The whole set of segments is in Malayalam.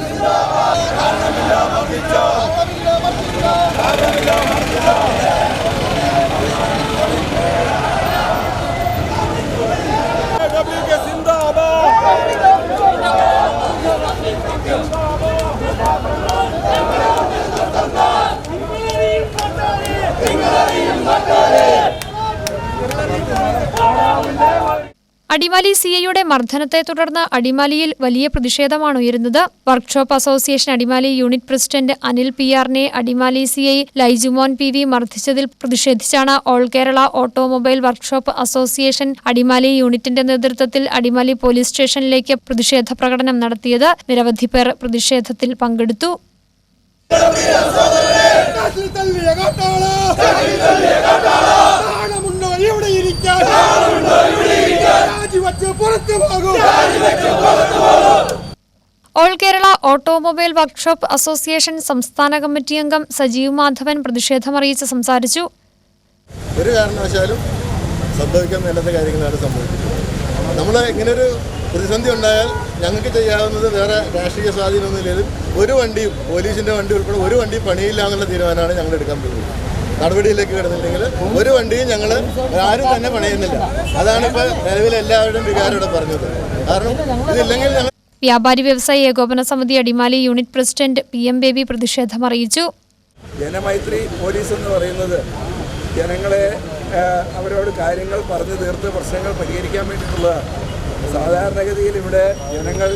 ജിന്ദാബാദ് അടിമാലി സി ഐയുടെ മർദ്ദനത്തെ തുടർന്ന് അടിമാലിയിൽ വലിയ പ്രതിഷേധമാണ് ഉയരുന്നത്. Workshop association Adimali unit president Anil P ആറിനെ Adimali C I Laijumon P V മർദ്ദിച്ചതിൽ പ്രതിഷേധിച്ചാണ് all Kerala automobile workshop association Adimali യൂണിറ്റിന്റെ നേതൃത്വത്തിൽ അടിമാലി പോലീസ് സ്റ്റേഷനിലേക്ക് പ്രതിഷേധ പ്രകടനം നടത്തിയത്. നിരവധി പേർ പ്രതിഷേധത്തിൽ പങ്കെടുത്തു. All Kerala automobile workshop association സംസ്ഥാന കമ്മിറ്റി അംഗം സജീവ് മാധവൻ പ്രതിഷേധമറിയിച്ച് സംസാരിച്ചു. ഒരു കാരണവശാലും സംഭവിക്കാൻ മേലാത്ത കാര്യങ്ങളാണ് സംഭവിക്കുന്നത് നമ്മൾ ഇങ്ങനൊരു പ്രതിസന്ധി ഉണ്ടായാൽ ഞങ്ങൾക്ക് ചെയ്യാവുന്നത് വേറെ രാഷ്ട്രീയ സ്വാധീനമൊന്നുമില്ലെങ്കിലും ഒരു വണ്ടിയും പോലീസിന്റെ വണ്ടി ഉൾപ്പെടെ ഒരു വണ്ടി പണിയില്ല എന്നുള്ള തീരുമാനമാണ് ഞങ്ങൾ എടുക്കാൻ പോകുന്നത്. നടപടിയിലേക്ക് കിടന്നില്ലെങ്കിൽ ഒരു വണ്ടിയും ഞങ്ങൾ ആരും തന്നെ പണിയുന്നില്ല. അതാണ് ഇപ്പോൾ നിലവിൽ എല്ലാവരുടെയും വികാരം ഇവിടെ പറഞ്ഞത്. കാരണം ഇതില്ലെങ്കിൽ ഞങ്ങൾ വ്യാപാരി വ്യവസായി ഏകോപന സമിതി Adimali unit president P M Baby പ്രതിഷേധം അറിയിച്ചു. ജനമൈത്രി പോലീസ് എന്ന് പറയുന്നത് ജനങ്ങളെ അവരോട് കാര്യങ്ങൾ പറഞ്ഞു തീർത്ത് പ്രശ്നങ്ങൾ പരിഹരിക്കാൻ വേണ്ടിയിട്ടുള്ളതാണ്. സാധാരണഗതിയിൽ ഇവിടെ ജനങ്ങൾ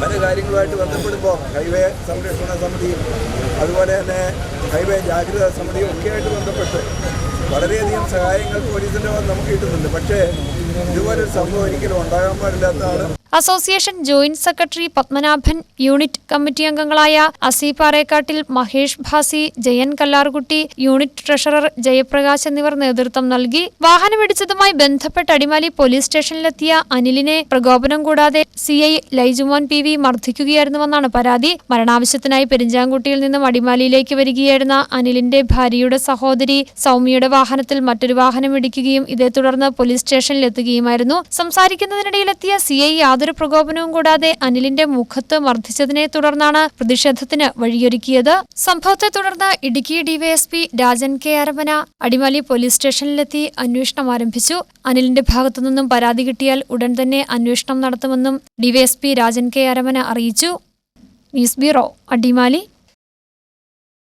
പല കാര്യങ്ങളുമായിട്ട് ബന്ധപ്പെടുമ്പോൾ ഹൈവേ സംരക്ഷണ സമിതിയും അതുപോലെ തന്നെ ഹൈവേ ജാഗ്രതാ സമിതിയും ഒക്കെയായിട്ട് ബന്ധപ്പെട്ട് വളരെയധികം സഹായങ്ങൾ പോലീസിന്റെ നമുക്ക് കിട്ടുന്നുണ്ട്. പക്ഷേ ഇതുപോലൊരു സംഭവം ഒരിക്കലും ഉണ്ടാകാൻ പാടില്ലാത്തതാണ്. Association joint secretary Padmanabhan unit committee അംഗങ്ങളായ അസി പാറേക്കാട്ടിൽ മഹേഷ് ഭാസി ജയൻ കല്ലാർകുട്ടി യൂണിറ്റ് ട്രഷറർ ജയപ്രകാശ് എന്നിവർ നേതൃത്വം നൽകി. വാഹനമിടിച്ചതുമായി ബന്ധപ്പെട്ട് അടിമാലി പോലീസ് സ്റ്റേഷനിലെത്തിയ അനിലിനെ പ്രകോപനം കൂടാതെ സിഐ ലൈജുമോൻ പി വി മർദ്ദിക്കുകയായിരുന്നുവെന്നാണ് പരാതി. മരണാവശ്യത്തിനായി പെരിഞ്ചാങ്കുട്ടിയിൽ നിന്നും അടിമാലിയിലേക്ക് വരികയായിരുന്ന അനിലിന്റെ ഭാര്യയുടെ സഹോദരി സൗമ്യയുടെ വാഹനത്തിൽ മറ്റൊരു വാഹനം ഇടിക്കുകയും ഇതേ തുടർന്ന് പോലീസ് സ്റ്റേഷനിലെത്തുകയുമായിരുന്നു. സംസാരിക്കുന്നതിനിടയിലെത്തിയ സിഐ യാതൊരു പ്രകോപനവും കൂടാതെ അനിലിന്റെ മുഖത്ത് മർദ്ദിച്ചതിനെ തുടർന്നാണ് പ്രതിഷേധത്തിന് വഴിയൊരുക്കിയത്. സംഭവത്തെ തുടർന്ന് Idukki DYSP Rajan K Aramana Adimali police സ്റ്റേഷനിലെത്തി അന്വേഷണം ആരംഭിച്ചു. അനിലിന്റെ ഭാഗത്തു നിന്നും പരാതി കിട്ടിയാൽ ഉടൻ തന്നെ അന്വേഷണം നടത്തുമെന്നും ഡിവൈഎസ്പി രാജൻ കെ അരമന അറിയിച്ചു. News bureau Adimali.